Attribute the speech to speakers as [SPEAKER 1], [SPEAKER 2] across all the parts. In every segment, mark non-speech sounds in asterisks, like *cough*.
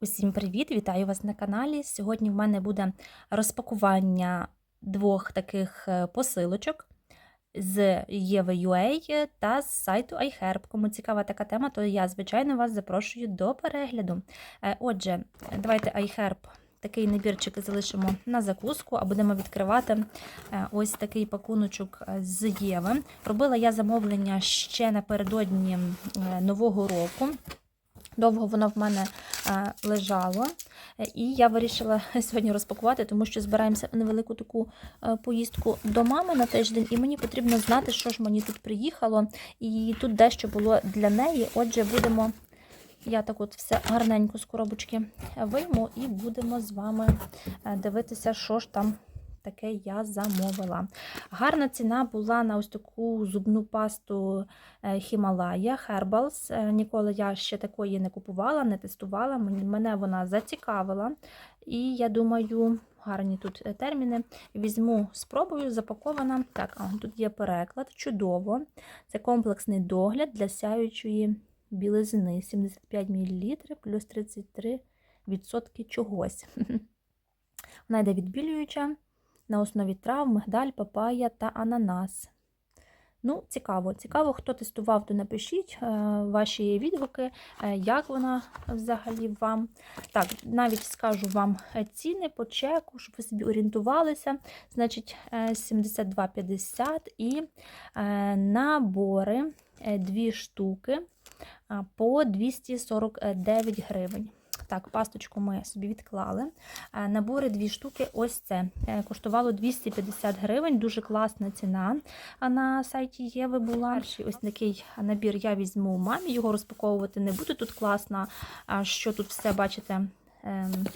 [SPEAKER 1] Усім привіт! Вітаю вас на каналі. Сьогодні в мене буде розпакування двох таких е, посилочок з Єви.ua та з сайту iHerb. Кому цікава така тема, то я, звичайно, вас запрошую до перегляду. Е, Отже, давайте iHerb. Такий набірчик залишимо на закуску, а будемо відкривати е, ось такий пакуночок з Єви. Робила я замовлення ще напередодні Нового року. Довго воно в мене лежало, Е, і я вирішила *laughs* сьогодні розпакувати, тому що збираємося в невелику таку е, поїздку до мами на тиждень, і мені потрібно знати, що ж мені тут приїхало. І тут дещо було для неї. Отже, будемо. Я так от все гарненько з коробочки вийму і будемо з вами е, дивитися, що ж там таке я замовила. Гарна ціна була на ось таку зубну пасту Himalaya Herbals. Е, Ніколи я ще такої не купувала, не тестувала. Мене вона зацікавила. І я думаю, гарні тут е, терміни. Візьму, спробую, запакована. Так, тут є переклад. Чудово. Це комплексний догляд для сяючої білизни. 75 мл плюс 33% чогось. *laughs* Вона йде відбілююча на основі трав, мигдаль, папая та ананас. Ну, цікаво, цікаво, хто тестував, то напишіть е, ваші відгуки, е, як вона взагалі вам. Так, навіть скажу вам е, ціни по чеку, щоб ви собі орієнтувалися. Значить, е, 72,50 і набори дві штуки по 249 гривень. Так, пасточку ми собі відклали. Е, Набори дві штуки, ось це. Е, Коштувало 250 гривень, дуже класна ціна. А на сайті Єви була. Ось такий набір я візьму мамі, його розпаковувати не буду. Тут класно, що тут все, бачите, ем,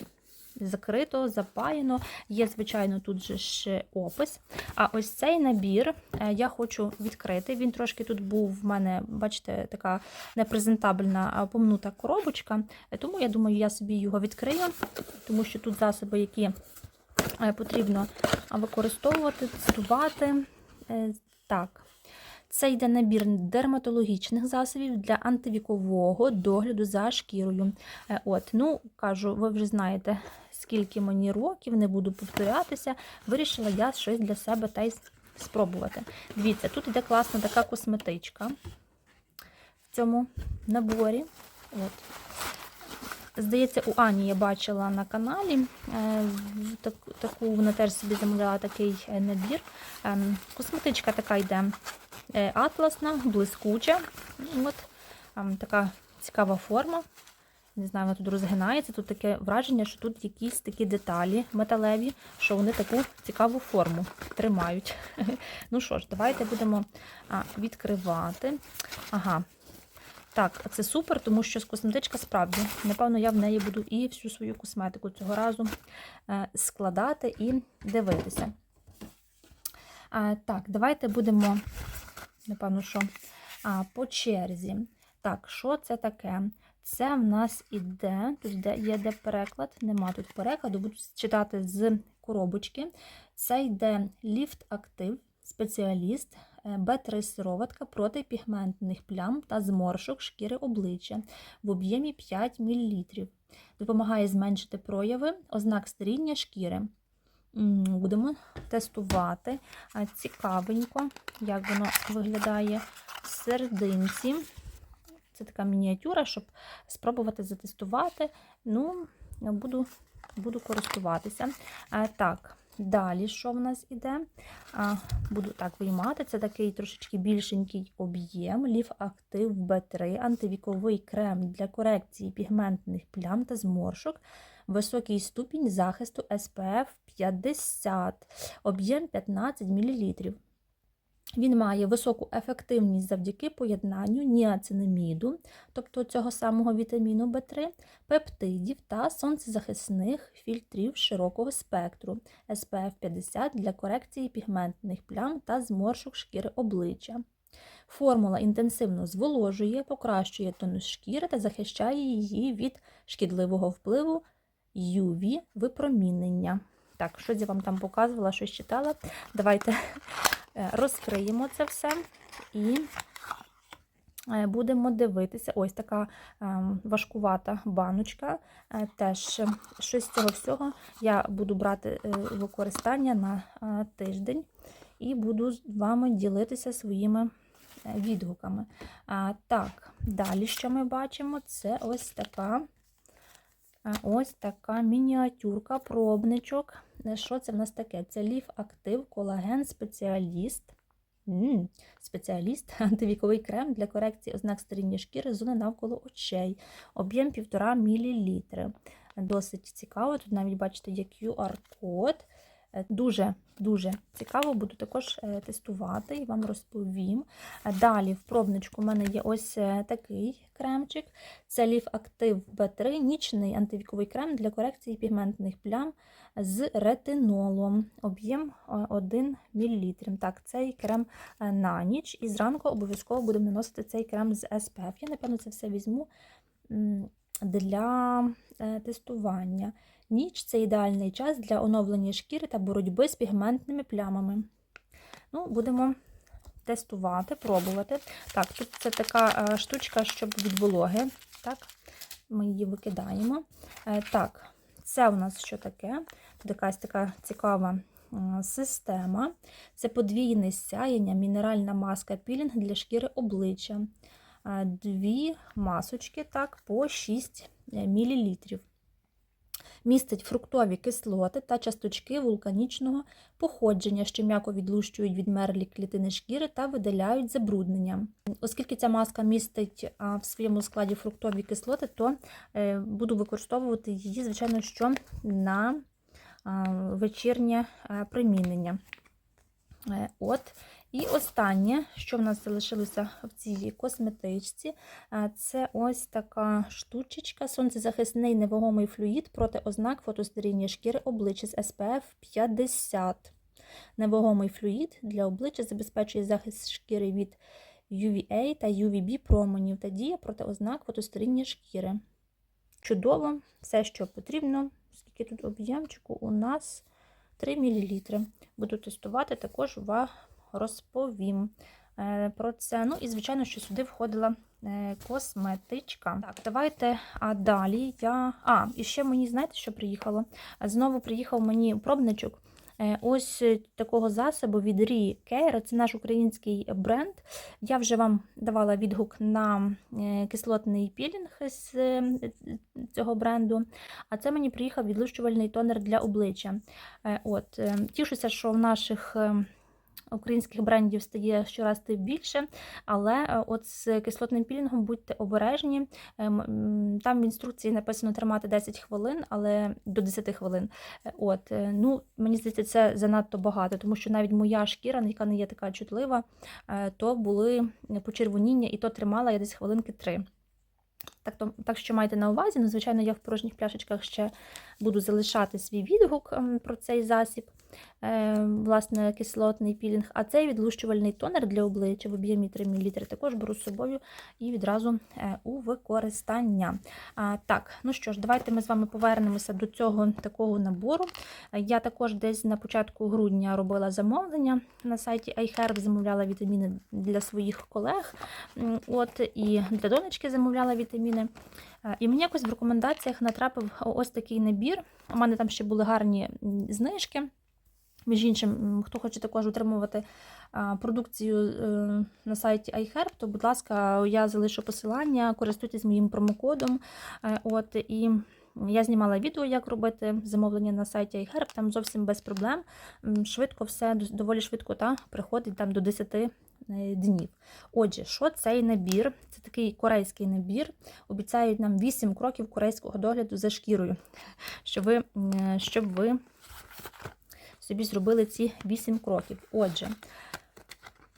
[SPEAKER 1] закрито, запаяно. Є, звичайно, тут же ще опис. А ось цей набір е, я хочу відкрити. Він трошки тут був в мене, бачите, така непрезентабельна помнута коробочка. Е, Тому я думаю, я собі його відкрию, тому що тут засоби, які е, потрібно використовувати, тестувати. Так. Це йде набір дерматологічних засобів для антивікового догляду за шкірою. От, ну, кажу, ви вже знаєте, скільки мені років, не буду повторятися. Вирішила я щось для себе та й спробувати. Дивіться, тут йде класна така косметичка в цьому наборі. От. Здається, у Ані я бачила на каналі е, таку вона теж собі замовляла такий е, набір. Ем, Косметичка така йде е, атласна, блискуча. От, ем, така цікава форма. Не знаю, вона тут розгинається. Тут таке враження, що тут якісь такі деталі металеві, що вони таку цікаву форму тримають. *laughs* Ну що ж, давайте будемо відкривати. Ага. Так, це супер, тому що косметичка справді, напевно, я в неї буду і всю свою косметику цього разу е, складати і дивитися. Так, давайте будемо, напевно, що по черзі. Так, що це таке? Це в нас іде, тут є де переклад, нема тут перекладу, буду читати з коробочки. Це йде ліфт актив, спеціаліст, Б3 сироватка проти пігментних плям та зморшок шкіри обличчя в об'ємі 5 мл. Допомагає зменшити прояви ознак старіння шкіри. Будемо тестувати. Цікавенько, як воно виглядає в серединці. Це така мініатюра, щоб спробувати затестувати. Ну, буду, буду користуватися. А, так, далі, що в нас іде? А, буду так виймати. Це такий трошечки більшенький об'єм. Лів Актив Б3, антивіковий крем для корекції пігментних плям та зморшок. Високий ступінь захисту SPF 50, об'єм 15 мл. Він має високу ефективність завдяки поєднанню ніацинаміду, тобто цього самого вітаміну В3, пептидів та сонцезахисних фільтрів широкого спектру SPF 50 для корекції пігментних плям та зморшок шкіри обличчя. Формула інтенсивно зволожує, покращує тонус шкіри та захищає її від шкідливого впливу UV-випромінення. Так, щось я вам там показувала, щось читала. Давайте розкриємо це все і е, будемо дивитися. Ось така ем, важкувата баночка. Е, Теж е, щось з цього всього я буду брати е, використання на е, тиждень і буду з вами ділитися своїми е, відгуками. Так, далі, що ми бачимо, це ось така. Ось така мініатюрка, пробничок. Е, Що це в нас таке? Це ліф актив, колаген, спеціаліст. М, Спеціаліст, *laughs* антивіковий крем для корекції ознак старіння шкіри зони навколо очей. Об'єм 1,5 мл. Досить цікаво. Тут навіть бачите, є QR-код. Е, Дуже дуже цікаво, буду також е, тестувати і вам розповім. Е, Далі в пробничку у мене є ось е, такий кремчик. Це Ліф Актив B3, нічний антивіковий крем для корекції пігментних плям з ретинолом. Об'єм е, 1 мл. Так, цей крем на ніч. І зранку обов'язково будемо наносити цей крем з SPF. Я, напевно, це все візьму для тестування. Ніч це ідеальний час для оновлення шкіри та боротьби з пігментними плямами. Ну, Будемо тестувати, пробувати. Так, тут це така е, штучка, щоб від вологи. Так, ми її викидаємо. Е, Так, це у нас що таке? Тут якась така цікава е, система. Це подвійне сяєння, мінеральна маска пілінг для шкіри обличчя. Дві масочки так, по 6 мл. Містить фруктові кислоти та часточки вулканічного походження, що м'яко відлущують відмерлі клітини шкіри та видаляють забруднення. Оскільки ця маска містить в своєму складі фруктові кислоти, то е, буду використовувати її, звичайно, що на вечірнє е, примінення. Е, От. І останнє, що в нас залишилося в цій косметичці, е, це ось така штучечка, сонцезахисний невагомий флюїд проти ознак фотостаріння шкіри обличчя з SPF 50. Невагомий флюїд для обличчя забезпечує захист шкіри від UVA та UVB променів та діє проти ознак фотостаріння шкіри. Чудово, все, що потрібно. Скільки тут об'ємчику у нас 3 мл. Буду тестувати, також вам розповім е, про це. Ну і, звичайно, що сюди входила е, косметичка. Так, давайте а далі я. А, і ще мені, знаєте, що приїхало? Знову приїхав мені пробничок. Е, Ось е, такого засобу від Care, це наш український бренд. Я вже вам давала відгук на е, кислотний пілінг з цього бренду. А це мені приїхав відлущувальний тонер для обличчя. От, Тішуся, що в наших е, українських брендів стає щораз більше, але е, от з кислотним пілінгом будьте обережні. Е, м, м, Там в інструкції написано тримати 10 хвилин, але до 10 хвилин. Е, От, е, ну, Мені здається, це занадто багато, тому що навіть моя шкіра, яка не є така чутлива, то були почервоніння, і то тримала я десь хвилинки 3. Так, то, так що майте на увазі, ну, звичайно, я в порожніх пляшечках ще буду залишати свій відгук ем, про цей засіб, власне, кислотний пілінг. А цей відлущувальний тонер для обличчя в об'ємі 3 мл також беру з собою і відразу е, у використання. Так, ну що ж, давайте ми з вами повернемося до цього такого набору. Е, Я також десь на початку грудня робила замовлення на сайті iHerb, замовляла вітаміни для своїх колег. От, і для донечки замовляла вітаміни. Е, І мені якось в рекомендаціях натрапив ось такий набір. У мене там ще були гарні знижки. Між іншим, хто хоче також отримувати продукцію е, на сайті iHerb, то, будь ласка, я залишу посилання, користуйтесь моїм промокодом. Е, От, і я знімала відео, як робити замовлення на сайті iHerb, там зовсім без проблем. Швидко все, доволі швидко та, приходить там до 10 е, днів. Отже, що цей набір? Це такий корейський набір. Обіцяють нам 8 кроків корейського догляду за шкірою, щоб ви, щоб ви собі зробили ці 8 кроків. Отже,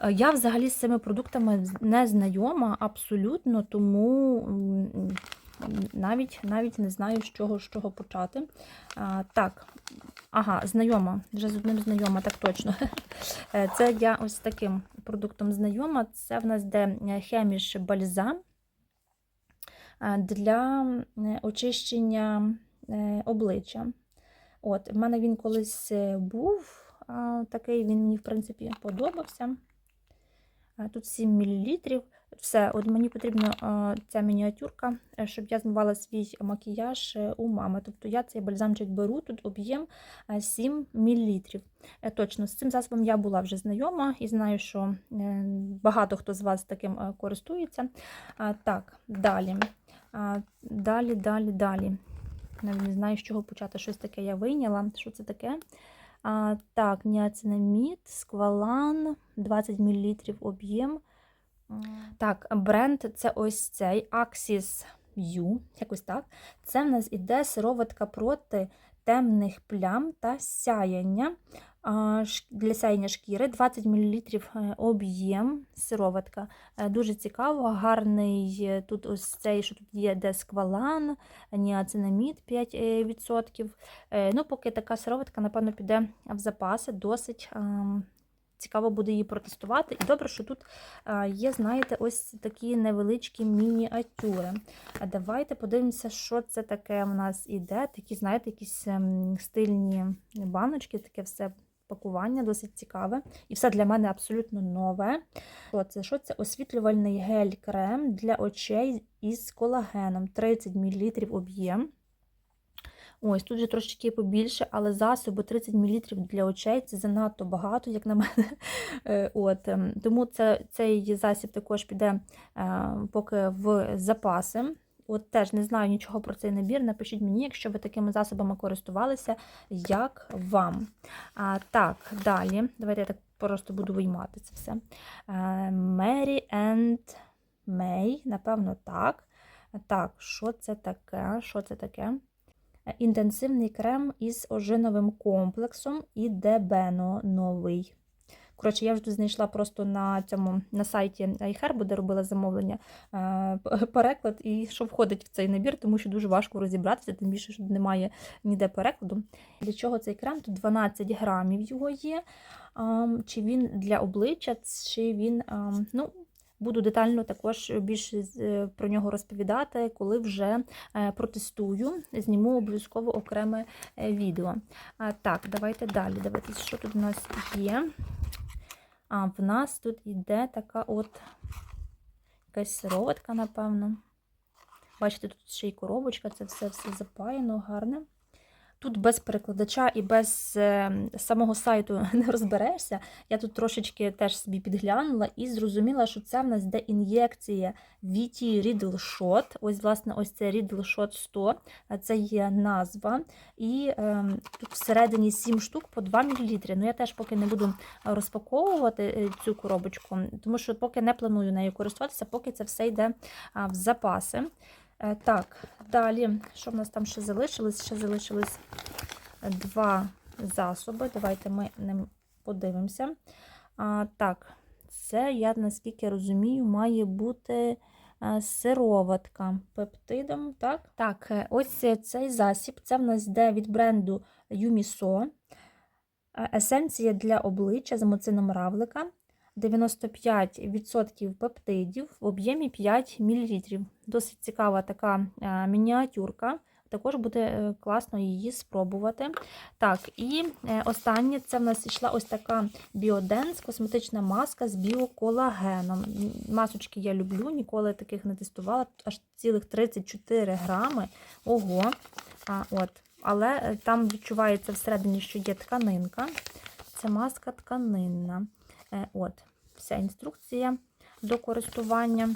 [SPEAKER 1] е, я взагалі з цими продуктами не знайома абсолютно, тому навіть, навіть не знаю, з чого, з чого почати. А, так, ага, знайома, вже з одним знайома, так точно. *laughs* Е, Це я ось таким продуктом знайома. Це в нас де хеміш бальзам е, для е, очищення е, обличчя. От, в мене він колись е, був такий, він мені, в принципі, подобався. Тут 7 мл. Все, от мені потрібна ця мініатюрка, е, щоб я змивала свій макіяж е, у мами. Тобто я цей бальзамчик беру, тут об'єм е, 7 мл. Точно, з цим засобом я була вже знайома і знаю, що багато хто з вас таким користується. Так, далі. Далі, далі, далі. Навіть не знаю, з чого почати. Щось таке я вийняла. Що це таке? А, Так, ніацинамід, сквалан, 20 мл об'єм. Так, бренд це ось цей Axis U, якось так. Це в нас іде сироватка проти темних плям та сяяння. Для сяєння шкіри 20 мл е, об'єм сироватка. Е, Дуже цікаво, гарний е, тут ось цей, що тут є, де сквалан, ніацинамід 5%. Е, Ну, поки така сироватка, напевно, піде в запаси, досить цікаво буде її протестувати. І добре, що тут є, знаєте, ось такі невеличкі мініатюри. Давайте подивимося, що це таке в нас іде. Такі, знаєте, якісь ем, стильні баночки, таке все. Пакування досить цікаве. І все для мене абсолютно нове. Що це? Що це? Освітлювальний гель-крем для очей із колагеном. 30 мл об'єм. Ось, тут же трошечки побільше, але засоби 30 мл для очей це занадто багато, як на мене. *laughs* Е, От, ем, тому це, цей засіб також піде е, поки в запаси. От теж не знаю нічого про цей набір. Напишіть мені, якщо ви такими засобами користувалися, як вам. А, Так, далі. Давайте я так просто буду виймати це все. Mary and May, напевно, так. Так, що це таке? Що це таке? інтенсивний крем із ожиновим комплексом і Дебено новий. Коротше, я вже знайшла просто на цьому на сайті iHerb, де робила замовлення е, переклад, і що входить в цей набір, тому що дуже важко розібратися, тим більше, що немає ніде перекладу. Для чого цей крем? Тут 12 грамів його є. Чи він для обличчя, чи він. ну, Буду детально також більше про нього розповідати, коли вже е, протестую. Зніму обов'язково окреме е, відео. Так, давайте далі дивитися, що тут у нас є. А, в нас тут іде така от якась сироватка, напевно. Бачите, тут ще й коробочка, це все все запаяно, гарне. Тут без перекладача і без е, самого сайту *laughs* не розберешся. Я тут трошечки теж собі підглянула і зрозуміла, що це в нас де ін'єкція VT Riddle Shot. Ось, власне, ось це Riddle Shot 100, це є назва. І е, тут всередині 7 штук по 2 мл. Ну, я теж поки не буду розпаковувати е, цю коробочку, тому що поки не планую нею користуватися, поки це все йде в запаси. Е, Так, далі, що в нас там ще залишилось? Ще залишилось два засоби. Давайте ми ним подивимося. А, Так, це, я наскільки розумію, має бути е, сироватка пептидом. Так, так е, ось цей засіб. Це в нас йде від бренду Юмісо. Есенція для обличчя з моцином равлика. 95% пептидів в об'ємі 5 мл. Досить цікава така е, мініатюрка. Також буде е, класно її спробувати. Так, і е, останнє це в нас йшла ось така Біоденс, косметична маска з біоколагеном. Масочки я люблю, ніколи таких не тестувала. Аж цілих 34 грами. Ого. А, от. Але там відчувається всередині, що є тканинка. Це маска тканинна. Е, От, вся інструкція до користування.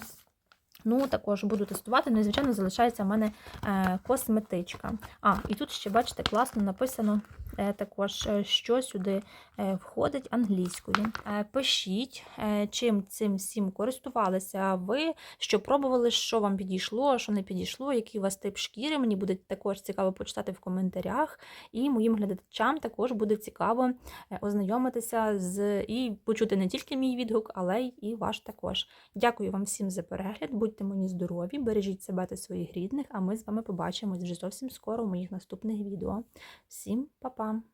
[SPEAKER 1] Ну, також буду тестувати. Ну і, звичайно, залишається в мене е, косметичка. А, і тут ще, бачите, класно написано також, е, що сюди е, входить англійською. Е, пишіть, е, чим цим всім користувалися ви, що пробували, що вам підійшло, що не підійшло, який у вас тип шкіри. Мені буде також цікаво почитати в коментарях. І моїм глядачам також буде цікаво е, ознайомитися з і почути не тільки мій відгук, але й і ваш також. Дякую вам всім за перегляд. Будьте мені здорові, бережіть себе та своїх рідних, а ми з вами побачимось вже зовсім скоро в моїх наступних відео. Всім па-па! Papa.